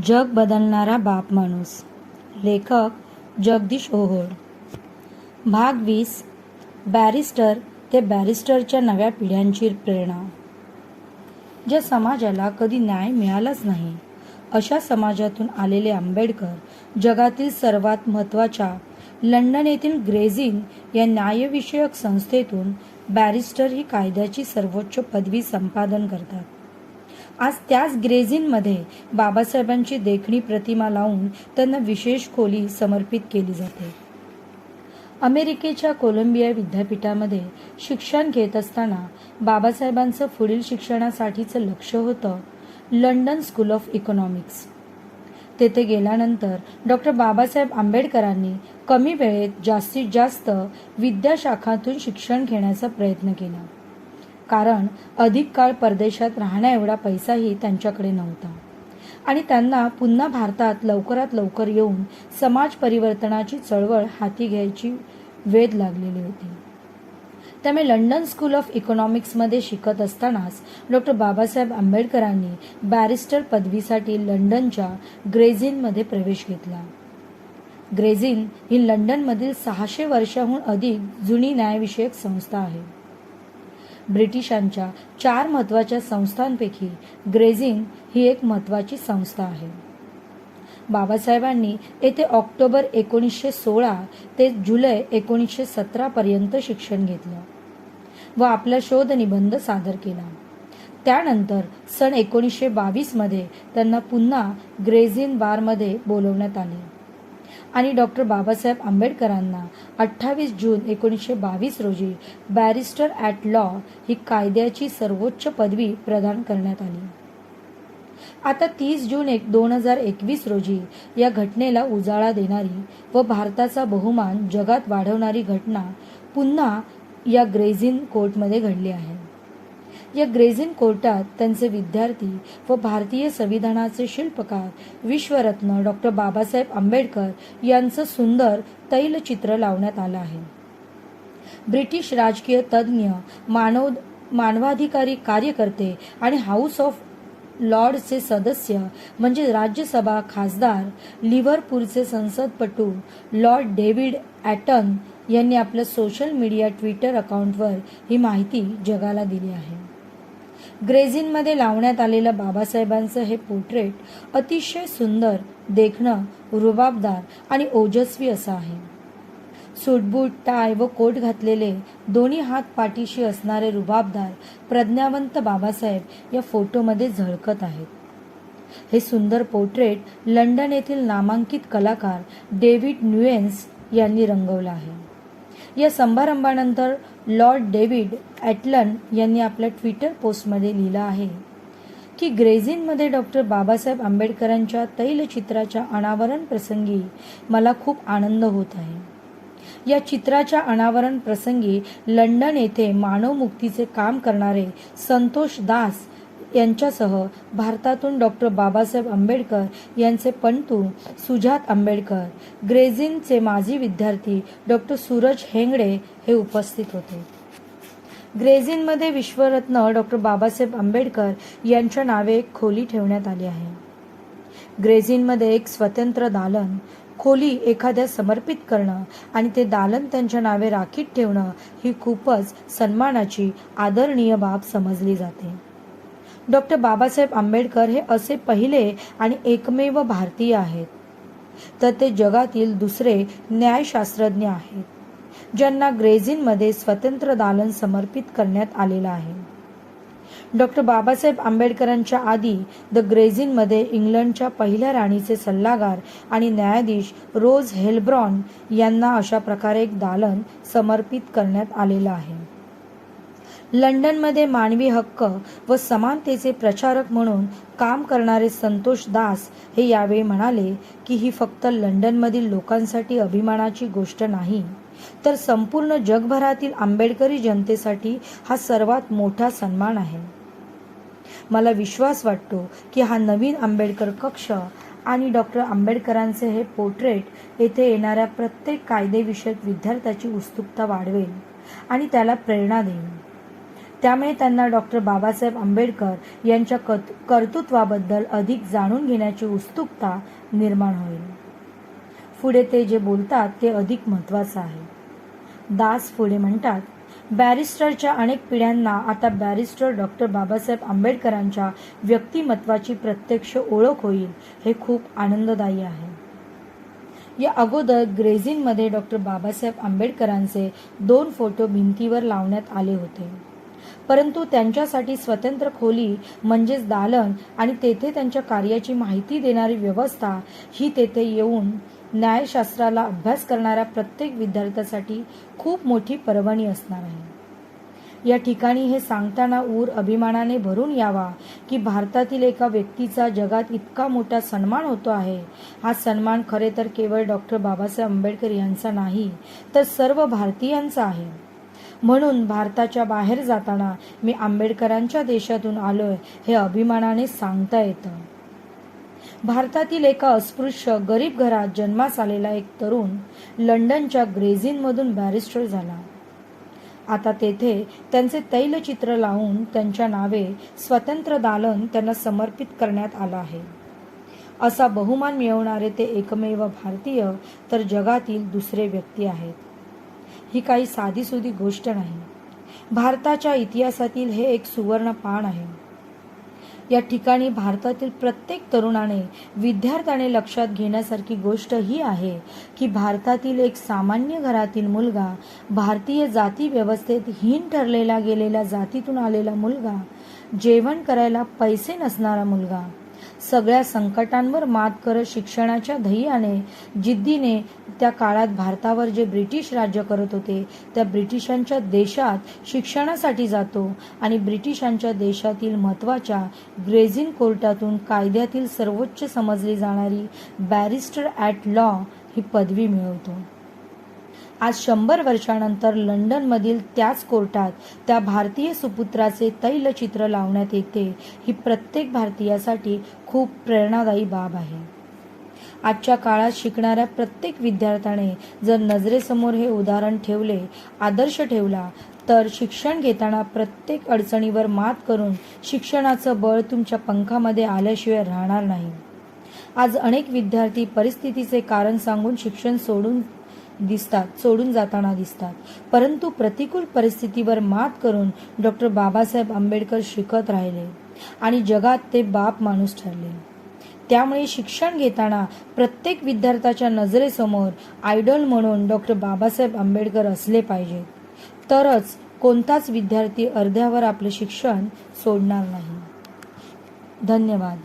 जग बदलणारा बाप माणूस. लेखक जगदीश ओहोळ. भाग वीस बॅरिस्टर ते बॅरिस्टरच्या नव्या पिढ्यांची प्रेरणा. ज्या समाजाला कधी न्याय मिळालाच नाही अशा समाजातून आलेले आंबेडकर जगातील सर्वात महत्त्वाच्या लंडन येथील ग्रेझिंग या न्यायविषयक संस्थेतून बॅरिस्टर ही कायद्याची सर्वोच्च पदवी संपादन करतात. आज त्याच ग्रेझिनमध्ये बाबासाहेबांची देखणी प्रतिमा लावून त्यांना विशेष खोली समर्पित केली जाते. अमेरिकेच्या कोलंबिया विद्यापीठामध्ये शिक्षण घेत असताना बाबासाहेबांचं पुढील शिक्षणासाठीचं लक्ष होतं लंडन स्कूल ऑफ इकॉनॉमिक्स. तेथे गेल्यानंतर डॉक्टर बाबासाहेब आंबेडकरांनी कमी वेळेत जास्तीत जास्त विद्याशाखातून शिक्षण घेण्याचा प्रयत्न केला. कारण अधिक काळ परदेशात राहण्या एवढा पैसाही त्यांच्याकडे नव्हता. आणि त्यांना पुन्हा भारतात लवकरात लवकर येऊन समाज परिवर्तनाची चळवळ हाती घ्यायची वेध लागलेली होती. त्यामुळे लंडन स्कूल ऑफ इकॉनॉमिक्समध्ये शिकत असतानाच डॉक्टर बाबासाहेब आंबेडकरांनी बॅरिस्टर पदवीसाठी लंडनच्या ग्रेझिनमध्ये प्रवेश घेतला. ग्रेझिन ही लंडनमधील सहाशे वर्षाहून अधिक जुनी न्यायविषयक संस्था आहे. ब्रिटिशांच्या चार महत्त्वाच्या संस्थांपैकी ग्रेझिंग ही एक महत्त्वाची संस्था आहे. बाबासाहेबांनी येथे ऑक्टोबर एकोणीसशे सोळा ते जुलै एकोणीसशे सतरापर्यंत शिक्षण घेतलं व आपला शोध निबंध सादर केला. त्यानंतर सन एकोणीसशे बावीसमध्ये त्यांना पुन्हा ग्रेझिन बारमध्ये बोलवण्यात आले. आणि डॉक्टर बाबासाहेब आंबेडकरांना अठ्ठावीस जून एकोणीसशे बावीस रोजी बॅरिस्टर ॲट लॉ ही कायद्याची सर्वोच्च पदवी प्रदान करण्यात आली. आता तीस जून एक दोन हजार एकवीस रोजी या घटनेला उजाळा देणारी व भारताचा बहुमान जगात वाढवणारी घटना पुन्हा या ग्रेझिन कोर्टमध्ये घडली आहे. या ग्रेझिन कोर्टात त्यांचे विद्यार्थी व भारतीय संविधानाचे शिल्पकार विश्वरत्न डॉक्टर बाबासाहेब आंबेडकर यांचं सुंदर तैलचित्र लावण्यात आलं आहे. ब्रिटिश राजकीय तज्ज्ञ मानव मानवाधिकारी कार्यकर्ते आणि हाऊस ऑफ लॉर्डचे सदस्य म्हणजे राज्यसभा खासदार लिव्हरपूलचे संसदपटू लॉर्ड डेव्हिड ॲटन यांनी आपलं सोशल मीडिया ट्विटर अकाउंटवर ही माहिती जगाला दिली आहे. ग्रेझिनमध्ये लावण्यात आलेलं बाबासाहेबांचं हे पोर्ट्रेट अतिशय सुंदर देखणं रुबाबदार आणि ओजस्वी असं आहे. सूटबूट टाय व कोट घातलेले दोन्ही हात पाठीशी असणारे रुबाबदार प्रज्ञावंत बाबासाहेब या फोटोमध्ये झळकत आहेत. हे सुंदर पोर्ट्रेट लंडन येथील नामांकित कलाकार डेव्हिड न्यूएन्स यांनी रंगवलं आहे. या समारंभानंतर लॉर्ड डेव्हिड ॲटलन यांनी आपल्या ट्विटर पोस्टमध्ये लिहिलं आहे की ग्रेझिनमध्ये डॉक्टर बाबासाहेब आंबेडकरांच्या तैलचित्राच्या अनावरण प्रसंगी मला खूप आनंद होत आहे. या चित्राच्या अनावरण प्रसंगी लंडन येथे मानवमुक्तीचे काम करणारे संतोष दास यांच्यासह भारतातून डॉक्टर बाबासाहेब आंबेडकर यांचे पंतू सुजात आंबेडकर ग्रेझिनचे माजी विद्यार्थी डॉक्टर सूरज हेंगडे हे उपस्थित होते. ग्रेझिनमध्ये विश्वरत्न डॉक्टर बाबासाहेब आंबेडकर यांच्या नावे एक खोली ठेवण्यात आली आहे. ग्रेझिनमध्ये एक स्वतंत्र दालन खोली एखाद्या समर्पित करणं आणि ते दालन त्यांच्या नावे राखीत ठेवणं ही खूपच सन्मानाची आदरणीय बाब समजली जाते. डॉक्टर बाबासाहेब आंबेडकर हे असे पहिले आणि एकमेव भारतीय आहेत. तर ते जगातील दुसरे न्यायशास्त्रज्ञ आहेत ज्यांना ग्रेझिनमध्ये स्वतंत्र दालन समर्पित करण्यात आलेलं आहे. डॉक्टर बाबासाहेब आंबेडकरांच्या आधी द ग्रेझिनमध्ये इंग्लंडच्या पहिल्या राणीचे सल्लागार आणि न्यायाधीश रोज हेलब्रॉन यांना अशा प्रकारे एक दालन समर्पित करण्यात आलेलं आहे. लंडनमध्ये मानवी हक्क व समानतेचे प्रचारक म्हणून काम करणारे संतोष दास हे यावेळी म्हणाले की ही फक्त लंडनमधील लोकांसाठी अभिमानाची गोष्ट नाही तर संपूर्ण जगभरातील आंबेडकरी जनतेसाठी हा सर्वात मोठा सन्मान आहे. मला विश्वास वाटतो की हा नवीन आंबेडकर कक्ष आणि डॉक्टर आंबेडकरांचे हे पोर्ट्रेट येथे येणाऱ्या प्रत्येक कायदेविषयक विद्यार्थ्याची उत्सुकता वाढवेल आणि त्याला प्रेरणा देईल. त्यामुळे त्यांना डॉक्टर बाबासाहेब आंबेडकर यांच्या कत- कर्तृत्वाबद्दल अधिक जाणून घेण्याची उत्सुकता निर्माण होईल. पुढे ते जे बोलतात ते अधिक महत्वाचं आहे. दास पुढे म्हणतात बॅरिस्टरच्या अनेक पिढ्यांना आता बॅरिस्टर डॉक्टर बाबासाहेब आंबेडकरांच्या व्यक्तिमत्वाची प्रत्यक्ष ओळख होईल हे खूप आनंददायी आहे. या अगोदर ग्रेझिनमध्ये डॉक्टर बाबासाहेब आंबेडकरांचे दोन फोटो भिंतीवर लावण्यात आले होते. परंतु त्यांच्यासाठी स्वतंत्र खोली म्हणजेच दालन आणि तेथे त्यांच्या कार्याची माहिती देणारी व्यवस्था ही तेथे येऊन न्यायशास्त्राला अभ्यास करणाऱ्या प्रत्येक विद्यार्थ्यासाठी खूप मोठी पर्वणी असणार आहे. या ठिकाणी हे सांगताना ऊर अभिमानाने भरून यावा की भारतातील एका व्यक्तीचा जगात इतका मोठा सन्मान होतो आहे. हा सन्मान खरे तर केवळ डॉक्टर बाबासाहेब आंबेडकर यांचा नाही तर सर्व भारतीयांचा आहे. म्हणून भारताच्या बाहेर जाताना मी आंबेडकरांच्या देशातून आलोय हे अभिमानाने सांगता येतं. भारतातील एका अस्पृश्य गरीब घरात जन्मास आलेला एक तरुण लंडनच्या ग्रेझिनमधून बॅरिस्टर झाला. आता तेथे त्यांचे तैलचित्र लावून त्यांच्या नावे स्वतंत्र दालन त्यांना समर्पित करण्यात आलं आहे. असा बहुमान मिळवणारे ते एकमेव भारतीय तर जगातील दुसरे व्यक्ती आहेत. ही काही साधीसुधी गोष्ट नाही. भारताच्या इतिहासातील हे एक सुवर्ण पान आहे. या ठिकाणी भारतातील प्रत्येक तरुणाने विद्यार्थ्याने लक्षात घेण्यासारखी गोष्ट ही आहे की भारतातील एक सामान्य घरातील मुलगा भारतीय जाती व्यवस्थेत हीन ठरलेला गेलेल्या जातीतून आलेला मुलगा जेवण करायला पैसे नसणारा मुलगा सगळ्या संकटांवर मात करत शिक्षणाच्या ध्येयाने जिद्दीने त्या काळात भारतावर जे ब्रिटिश राज्य करत होते त्या ब्रिटिशांच्या देशात शिक्षणासाठी जातो आणि ब्रिटिशांच्या देशातील महत्त्वाच्या ग्रेझिन कोर्टातून कायद्यातील सर्वोच्च समजली जाणारी बॅरिस्टर ॲट लॉ ही पदवी मिळवतो. आज शंभर वर्षानंतर लंडनमधील त्याच कोर्टात त्या भारतीय सुपुत्राचे तैलचित्र लावण्यात येते ही प्रत्येक भारतीयासाठी खूप प्रेरणादायी बाब आहे. आजच्या काळात शिकणाऱ्या प्रत्येक विद्यार्थ्याने जर नजरेसमोर हे उदाहरण ठेवले आदर्श ठेवला तर शिक्षण घेताना प्रत्येक अडचणीवर मात करून शिक्षणाचं बळ तुमच्या पंखामध्ये आल्याशिवाय राहणार नाही. आज अनेक विद्यार्थी परिस्थितीचे कारण सांगून शिक्षण सोडून दिसतात सोडून जाताना दिसतात. परंतु प्रतिकूल परिस्थितीवर मात करून डॉक्टर बाबासाहेब आंबेडकर शिकत राहिले आणि जगात ते बाप माणूस ठरले. त्यामुळे शिक्षण घेताना प्रत्येक विद्यार्थ्याच्या नजरेसमोर आयडॉल म्हणून डॉक्टर बाबासाहेब आंबेडकर असले पाहिजेत तरच कोणताच विद्यार्थी अर्ध्यावर आपले शिक्षण सोडणार नाही. धन्यवाद.